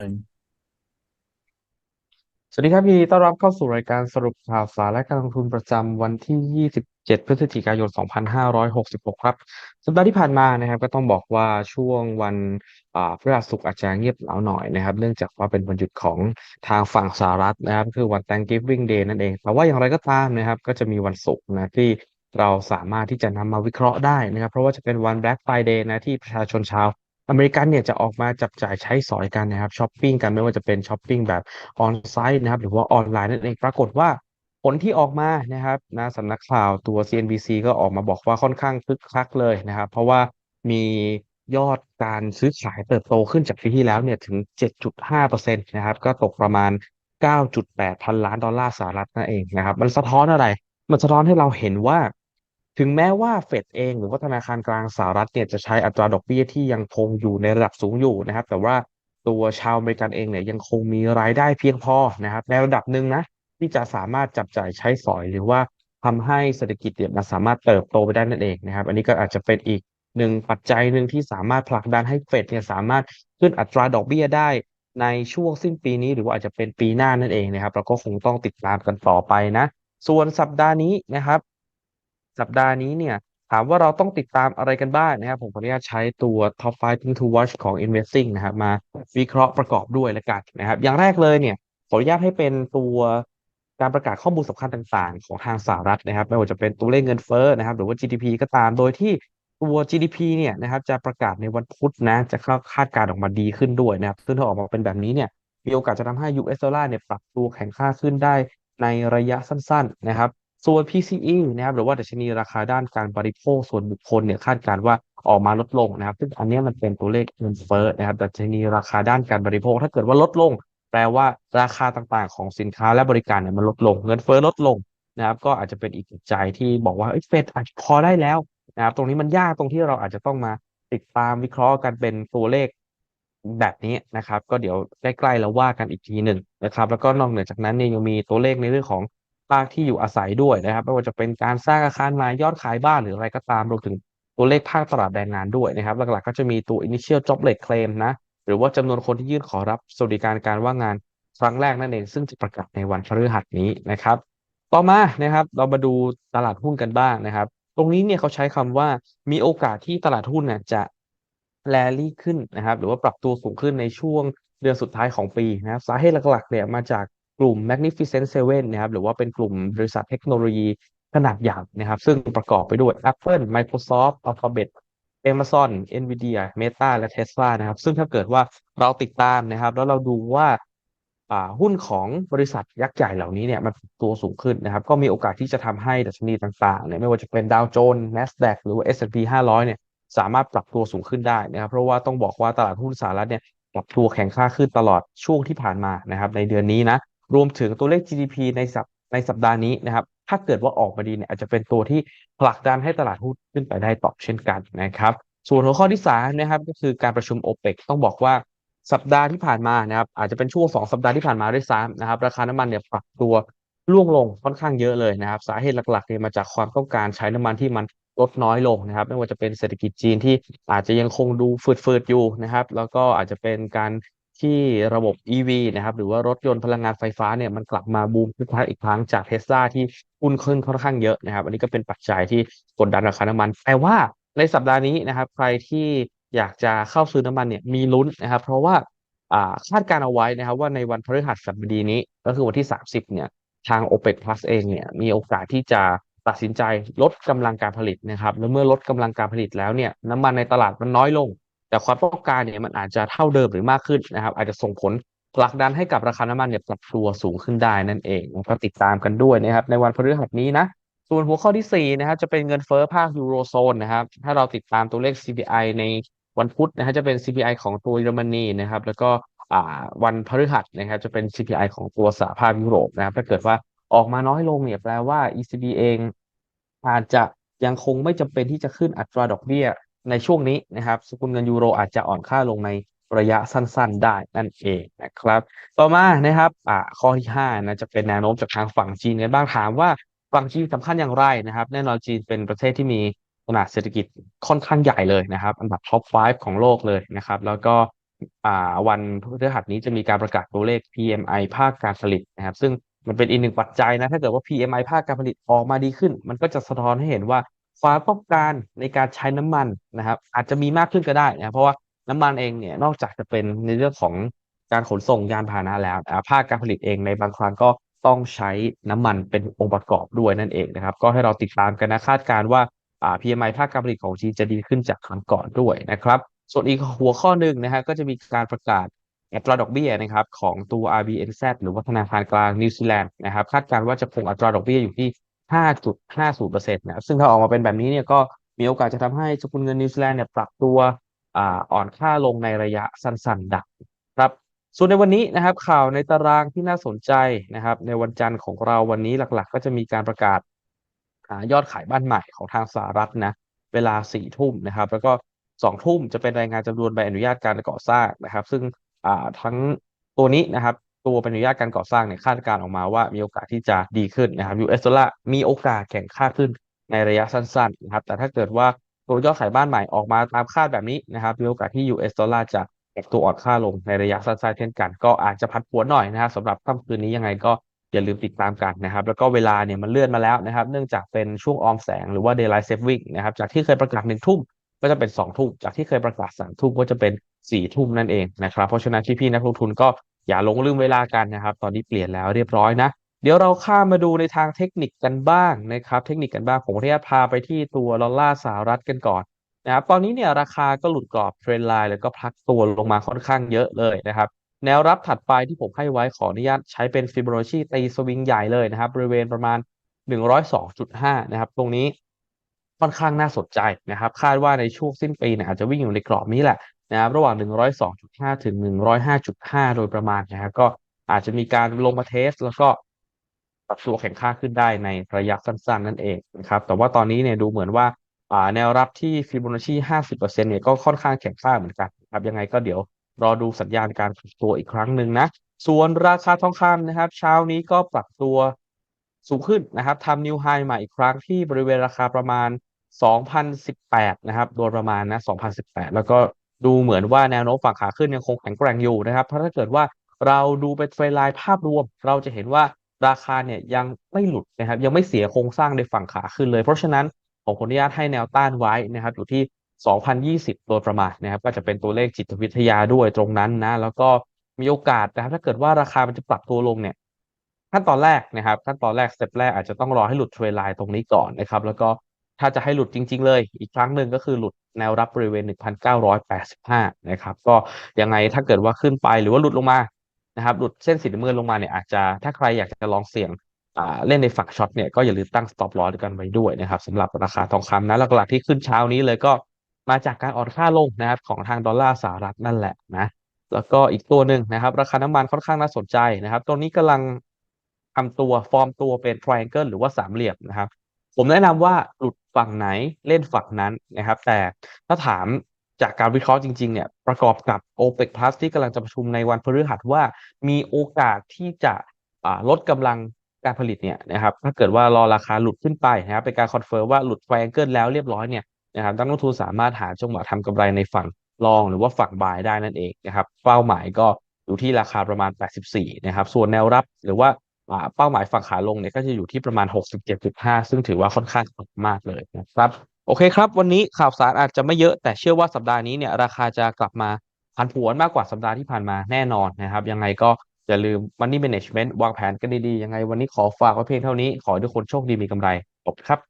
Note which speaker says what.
Speaker 1: สวัสดีครับยินดีต้อนรับเข้าสู่รายการสรุปข่าวสารและการลงทุนประจำวันที่ 27 พฤศจิกายน 2566 ครับ สัปดาห์ที่ผ่านมานะครับ ก็ต้องบอกว่าช่วงวันอ่าพฤหัสศุกร์อาจจะเงียบเหงาหน่อยนะครับ เนื่องจากว่าเป็นวันหยุดของทางฝั่งสหรัฐนะครับ คือวัน Thanksgiving Day นั่นเอง แต่ว่าอย่างไรก็ตามนะครับ ก็จะมีวันศุกร์นะที่เราสามารถที่จะนำมาวิเคราะห์ได้นะครับ เพราะว่าจะเป็นวัน Black Friday นะที่ประชาชนชาว อเมริกันเนี่ยจะออกมาจับจ่ายใช้สอยกันนะครับช้อปปิ้งกันไม่ว่าจะเป็นช้อปปิ้งแบบออนไซต์นะครับหรือว่าออนไลน์นั่นเองปรากฏว่าผลที่ออกมานะครับนะสำนักข่าวตัว CNBC ก็ออกมาบอกว่าค่อนข้างคึกคักเลยนะครับ เพราะว่ามียอดการซื้อขายเติบโตขึ้นจากปีที่แล้วเนี่ยถึง 7.5%นะครับก็ตกประมาณ 9.8 พันล้านดอลลาร์สหรัฐนั่นเองนะครับ มันสะท้อนอะไร มันสะท้อนให้เราเห็นว่า ถึงแม้ว่าเฟดเองหรือว่าธนาคารกลางสหรัฐเนี่ยจะใช้อัตราดอกเบี้ยที่ยังคงอยู่ในระดับสูงอยู่นะครับ แต่ว่าตัวชาวอเมริกันเองเนี่ยยังคงมีรายได้เพียงพอนะครับ ในระดับหนึ่งนะที่จะสามารถจับจ่ายใช้สอยหรือว่าทำให้เศรษฐกิจเนี่ยมันสามารถเติบโตไปได้นั่นเองนะครับ อันนี้ก็อาจจะเป็นอีกหนึ่งปัจจัยหนึ่งที่สามารถผลักดันให้เฟดเนี่ยสามารถขึ้นอัตราดอกเบี้ยได้ในช่วงสิ้นปีนี้หรือว่าอาจจะเป็นปีหน้านั่นเองนะครับเราก็คงต้องติดตามกันต่อไปนะ ส่วนสัปดาห์นี้นะครับ สัปดาห์นี้เนี่ย ถามว่าเราต้องติดตามอะไรกันบ้างนะครับ ผมขออนุญาตใช้ตัว Top 5 Things to Watch ของ Investing นะครับ มาวิเคราะห์ประกอบด้วยแล้วกันนะครับ อย่างแรกเลยเนี่ยขออนุญาตให้เป็นตัวการประกาศข้อมูลสำคัญต่างๆ ของทางสหรัฐนะครับ ไม่ว่าจะเป็นตัวเลขเงินเฟ้อนะครับ หรือว่า GDP ก็ตาม โดยที่ตัว GDP เนี่ยนะครับจะประกาศในวันพุธนะ จะคาดการณ์ออกมาดีขึ้นด้วยนะครับ ซึ่งถ้าออกมาเป็นแบบนี้เนี่ย มีโอกาสจะทำให้ US ดอลลาร์เนี่ยปรับตัวแข็งค่าขึ้นได้ในระยะสั้น ๆ นะครับ ส่วน PCE นะครับหรือว่าดัชนีราคาด้านการบริโภคส่วนบุคคลเนี่ยคาดการว่าออกมาลดลงนะครับ ซึ่งอันนี้มันเป็นตัวเลขเงินเฟ้อนะครับดัชนีราคาด้านการบริโภค ถ้าเกิดว่าลดลง แปลว่าราคาต่างๆ ของสินค้าและบริการเนี่ยมันลดลง เงินเฟ้อลดลงนะครับ ก็อาจจะเป็นอีกใจที่บอกว่าเฟดอาจจะพอได้แล้วนะครับ ตรงนี้มันยากตรงที่เราอาจจะต้องมาติดตามวิเคราะห์กันเป็นตัวเลขแบบนี้นะครับ ก็เดี๋ยวใกล้ๆเราว่ากันอีกทีหนึ่งนะครับ แล้วก็นอกเหนือจากนั้นเนี่ยยังมีตัวเลขในเรื่องของ ภาคที่อยู่อาศัยด้วยนะครับไม่ว่าจะเป็นการสร้างอาคารใหม่ยอดขายบ้านหรืออะไรก็ตามรวมถึงตัวเลขภาคตลาดแรงงานด้วยนะครับ หลักๆก็จะมีตัว initial jobless claim นะ หรือว่าจำนวนคนที่ยื่นขอรับสวัสดิการการว่างงานครั้งแรกนั่นเองซึ่งจะประกาศในวันพฤหัสนี้นะครับ ต่อมานะครับ เรามาดูตลาดหุ้นกันบ้างนะครับ ตรงนี้เนี่ยเขาใช้คำว่ามีโอกาสที่ตลาดหุ้นเนี่ยจะแรลี่ขึ้นนะครับ หรือว่าปรับตัวสูงขึ้นในช่วงเดือนสุดท้ายของปีนะครับ สาเหตุหลักๆเนี่ยมาจาก กลุ่ม Magnificent Seven นะครับหรือว่าเป็นกลุ่มบริษัทเทคโนโลยีขนาดใหญ่นะครับ ซึ่งประกอบไปด้วย Apple Microsoft Alphabet Amazon Nvidia Meta และ Tesla นะครับ ซึ่งถ้าเกิดว่าเราติดตามนะครับ แล้วเราดูว่าหุ้นของบริษัทยักษ์ใหญ่เหล่านี้เนี่ยมันตัวสูงขึ้นนะครับ ก็มีโอกาสที่จะทำให้ดัชนีต่างๆเนี่ยไม่ว่าจะเป็นดาวโจนส์ NASDAQ หรือว่า S&P 500 เนี่ยสามารถปรับตัวสูงขึ้นได้นะครับ เพราะว่าต้องบอกว่าตลาดหุ้นสหรัฐเนี่ยปรับตัวแข็งค่าขึ้นตลอดช่วงที่ผ่านมานะครับในเดือนนี้นะ รวมถึงตัวเลข GDP ในสัปในสัปดาห์นี้นะครับ ถ้าเกิดว่าออกมาดีเนี่ยอาจจะเป็นตัวที่ผลักดันให้ตลาดหุ้นขึ้นไปได้ต่อเช่นกันนะครับ ส่วนหัวข้อที่สามนะครับก็คือการประชุมโอเปกต้องบอกว่าสัปดาห์ที่ผ่านมานะครับอาจจะเป็นช่วงสองสัปดาห์ที่ผ่านมาด้วยซ้ำนะครับ ราคาน้ำมันเนี่ยปรับตัวร่วงลงค่อนข้างเยอะเลยนะครับ สาเหตุหลักๆเนี่ยมาจากความต้องการใช้น้ำมันที่มันลดน้อยลงนะครับ ไม่ว่าจะเป็นเศรษฐกิจจีนที่อาจจะยังคงดูฝืดๆอยู่นะครับ แล้วก็อาจจะเป็นการ ที่ระบบ EV นะครับ หรือว่ารถยนต์พลังงานไฟฟ้าเนี่ยมันกลับมาบูมขึ้นอีกครั้งจากเทสลาที่หุ้นขึ้นค่อนข้างเยอะนะครับ อันนี้ก็เป็นปัจจัยที่กดดันราคาน้ำมัน แต่ว่าในสัปดาห์นี้นะครับ ใครที่อยากจะเข้าซื้อน้ำมันเนี่ยมีลุ้นนะครับ เพราะว่าคาดการเอาไว้นะครับ ว่าในวันพฤหัสบดีนี้ ก็คือวันที่ 30 เนี่ยทาง OPEC Plus เองเนี่ยมีโอกาสที่จะตัดสินใจลดกำลังการผลิตนะครับ แล้วเมื่อลดกำลังการผลิตแล้วเนี่ยน้ำมันในตลาดมันน้อยลง แต่ความต้องการเนี่ยมันอาจจะเท่าเดิมหรือมากขึ้นนะครับ อาจจะส่งผลผลักดันให้กับราคาน้ำมันเนี่ยปรับตัวสูงขึ้นได้นั่นเองก็ติดตามกันด้วยนะครับ ในวันพฤหัสนี้นะ ส่วนหัวข้อที่4นะครับจะเป็นเงินเฟ้อภาคยูโรโซนนะครับ ถ้าเราติดตามตัวเลข CPI ในวันพุธนะฮะจะเป็น CPI ของตัวเยอรมนีนะครับ แล้วก็วันพฤหัสนะครับจะเป็น CPI ของตัวสหภาพยุโรปนะครับถ้าเกิดว่าออกมาน้อยลงเนี่ยแปลว่า ECB เองอาจจะยังคงไม่จำเป็นที่จะขึ้นอัตราดอกเบี้ย ในช่วงนี้นะครับสกุลเงินยูโรอาจจะอ่อนค่าลงในระยะสั้นๆได้นั่นเองนะครับ ต่อมานะครับอ่าข้อที่5นะจะเป็นแนวโน้มจากทางฝั่งจีนกันบ้างถามว่าฝั่งจีนสำคัญอย่างไรนะครับ แน่นอนจีนเป็นประเทศที่มีขนาดเศรษฐกิจค่อนข้างใหญ่เลยนะครับ อันดับท็อป 5 ของโลกเลยนะครับ แล้วก็วันพฤหัสนี้จะมีการประกาศตัวเลข PMI ภาคการผลิตนะครับ ซึ่งมันเป็นอีกหนึ่งปัจจัยนะ ถ้าเกิดว่า PMI ภาคการผลิตออกมาดีขึ้น มันก็จะสะท้อนให้เห็นว่า ความต้องการในการใช้น้ำมันนะครับ อาจจะมีมากขึ้นก็ได้นะเพราะว่าน้ำมันเองเนี่ยนอกจากจะเป็นในเรื่องของการขนส่งยานพาหนะแล้วภาคการผลิตเองในบางครั้งก็ต้องใช้น้ำมันเป็นองค์ประกอบด้วยนั่นเองนะครับ ก็ให้เราติดตามกันนะคาดการว่าอ่า PMI ภาคการผลิตของจีนจะดีขึ้นจากครั้งก่อนด้วยนะครับ ส่วนอีกหัวข้อหนึ่งนะฮะก็จะมีการประกาศอัตราดอกเบี้ยนะครับของตัว RBNZ หรือว่าธนาคารกลางนิวซีแลนด์นะครับคาดการว่าจะคงอัตราดอกเบี้ยอยู่ที่ 5.50%นะซึ่งถ้าออกมาเป็นแบบนี้เนี่ยก็มีโอกาสจะทำให้สกุลเงินนิวซีแลนด์เนี่ยปรับตัวอ่าอ่อนค่าลงในระยะสั้นๆดักครับส่วนในวันนี้นะครับข่าวในตารางที่น่าสนใจนะครับ ในวันจันทร์ของเราวันนี้หลักๆ ก็จะมีการประกาศยอดขายบ้านใหม่ของทางสหรัฐนะเวลาสี่ทุ่มนะครับ แล้วก็สองทุ่มจะเป็นรายงานจำนวนใบอนุญาตการก่อสร้างนะครับ ซึ่งทั้งตัวนี้นะครับ ตัวใบอนุญาตการก่อสร้างเนี่ยคาดการออกมาว่ามีโอกาสที่จะดีขึ้นนะครับ US ดอลลาร์มีโอกาสแข่งค่าขึ้นในระยะสั้นๆนะครับ แต่ถ้าเกิดว่าตัวยอดขายบ้านใหม่ออกมาตามคาดแบบนี้นะครับ มีโอกาสที่ US ดอลลาร์จะแข็งตัวอ่อนค่าลงในระยะสั้นๆเช่นกัน ก็อาจจะพัดผวนหน่อยนะครับสำหรับค่ำคืนนี้ยังไงก็อย่าลืมติดตามกันนะครับ แล้วก็เวลาเนี่ยมันเลื่อนมาแล้วนะครับ เนื่องจากเป็นช่วงออมแสงหรือว่า daylight saving นะครับ จากที่เคยประกาศหนึ่งทุ่มก็จะเป็นสองทุ่ม จากที่เคยประกาศสามทุ่มก็จะเป็นสี่ทุ่มนั่นเองนะครับ เพราะฉะนั้นพี่ๆนักลงทุนก็ อย่าหลงลืมเวลากันนะครับ ตอนนี้เปลี่ยนแล้วเรียบร้อยนะ เดี๋ยวเราข้ามมาดูในทางเทคนิคกันบ้างนะครับ เทคนิคกันบ้างผมขออนุญาตพาไปที่ตัวดอลลาร์สหรัฐกันก่อนนะครับ ตอนนี้เนี่ยราคาก็หลุดกรอบเทรนไลน์แล้วก็พักตัวลงมาค่อนข้างเยอะเลยนะครับ แนวรับถัดไปที่ผมให้ไว้ขออนุญาตใช้เป็นฟิโบนัชชีตีสวิงใหญ่เลยนะครับ บริเวณประมาณ 102.5 นะครับ ตรงนี้ค่อนข้างน่าสนใจนะครับ คาดว่าในช่วงสิ้นปีเนี่ยอาจจะวิ่งอยู่ในกรอบนี้แหละ นะครับระหว่าง 102.5 ถึง 105.5 โดยประมาณนะครับก็อาจจะมีการลงมาเทส แล้วก็ปรับตัวแข็งค่าขึ้นได้ในระยะสั้นๆ นั่นเองนะครับแต่ว่าตอนนี้เนี่ยดูเหมือนว่าแนวรับที่ฟิโบนัชชี50%เนี่ยก็ค่อนข้างแข็งค่าเหมือนกันครับยังไงก็เดี๋ยวรอดูสัญญาณการปรับตัวอีกครั้งหนึ่งนะ ส่วนราคาทองคำนะครับ เช้านี้ก็ปรับตัวสูงขึ้นนะครับทำนิวไฮใหม่อีกครั้งที่บริเวณราคาประมาณ 2018 นะครับ โดยประมาณนะ 2018 แล้วก็ ดูเหมือนว่าแนวโน้มฝั่งขาขึ้นยังคงแข็งแกร่งอยู่นะครับ เพราะถ้าเกิดว่าเราดูเป็นเทรนไลน์ภาพรวม เราจะเห็นว่าราคาเนี่ยยังไม่หลุดนะครับ ยังไม่เสียโครงสร้างในฝั่งขาขึ้นเลย เพราะฉะนั้นผมขออนุญาตให้แนวต้านไว้นะครับ อยู่ที่ 2020 โดยประมาณนะครับ ก็จะเป็นตัวเลขจิตวิทยาด้วยตรงนั้นนะ แล้วก็มีโอกาสนะครับถ้าเกิดว่าราคามันจะปรับตัวลงเนี่ยขั้นตอนแรกนะครับขั้นตอนแรกสเต็ปแรกอาจจะต้องรอให้หลุดเทรนไลน์ตรงนี้ก่อนนะครับ แล้วก็ ถ้าจะให้หลุดจริง ๆ เลย อีกครั้งหนึ่งก็คือหลุดแนวรับบริเวณ 1,985 นะครับ ก็ยังไงถ้าเกิดว่าขึ้นไปหรือว่าหลุดลงมานะครับ หลุดเส้นสีน้ำเงินลงมาเนี่ยอาจจะถ้าใครอยากจะลองเสี่ยงเล่นในฝั่งช็อตเนี่ยก็อย่าลืมตั้ง stop loss กันไว้ด้วยนะครับสำหรับราคาทองคำนะหลักๆที่ขึ้นเช้านี้เลยก็มาจากการอ่อนค่าลงนะครับของทางดอลลาร์สหรัฐนั่นแหละนะแล้วก็อีกตัวหนึ่งนะครับ ราคาน้ำมันค่อนข้างน่าสนใจนะครับ ตัวนี้กำลังทำตัวฟอร์มตัวเป็น triangle หรือว่าสามเหลี่ยมนะครับ ผมแนะนำว่าหลุด ฝั่งไหนเล่นฝั่งนั้นนะครับ แต่ถ้าถามจากการวิเคราะห์จริงๆเนี่ยประกอบกับ OPEC Plus ที่กำลังจะประชุมในวันพฤหัสว่ามีโอกาสที่จะลดกำลังการผลิตเนี่ยนะครับถ้าเกิดว่ารอราคาหลุดขึ้นไปนะครับเป็นการคอนเฟิร์มว่าหลุด triangle แล้วเรียบร้อยเนี่ยนะครับนักลงทุนสามารถหาจังหวะทำกำไรในฝั่งลองหรือว่าฝั่งบายได้นั่นเองนะครับเป้าหมายก็อยู่ที่ราคาประมาณ 84 นะครับ ส่วนแนวรับหรือว่า เป้าหมายฝั่งขาลงเนี่ยก็จะอยู่ที่ประมาณ 67.5 ซึ่งถือว่าค่อนข้างมากเลยนะครับโอเคครับ วันนี้ข่าวสารอาจจะไม่เยอะแต่เชื่อว่าสัปดาห์นี้เนี่ยราคาจะกลับมาผันผวนมากกว่าสัปดาห์ที่ผ่านมาแน่นอนนะครับ ยังไงก็อย่าลืม Money Management วางแผนกันดีๆ ยังไงวันนี้ขอฝากไว้เพียงเท่านี้ ขอให้ทุกคนโชคดีมีกำไรขอบคุณครับ